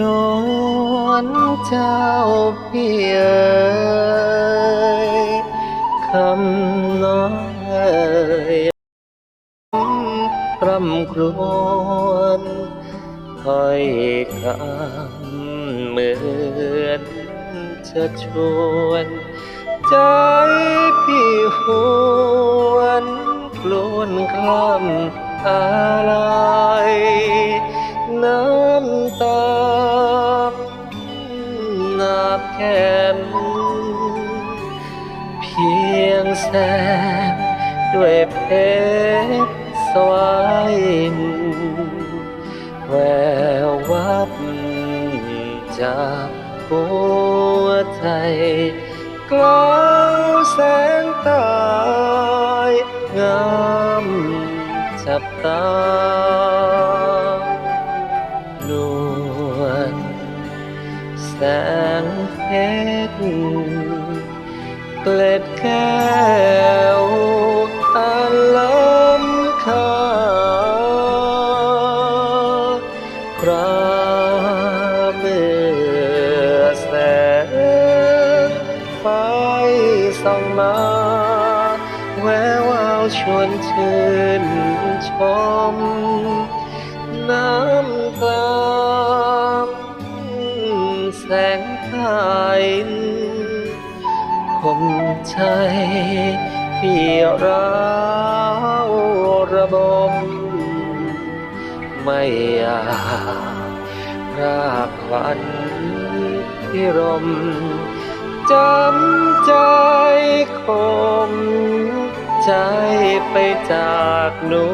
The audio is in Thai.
นวลเจ้าพี่เอ๋ยคำน้อยรำครวญถ้อยคำเหมือนจะชวน ใจพี่หวนกลวนคลำอะไนาบแก้มเพียงแสนด้วยเพชรสวายแวววับจากหัวใจกลาวแสงตายงามจับตานวล สงเพชรเกล็ดแก้วอันล้ำค่าคราเมื่อแสงไฟส่องมา แวววาวชวนชื่นชม งไทยคมใจพี่ร้าวระบม ไม่อยากพรากวัญพิรมจำใจคมใจไปจากหนู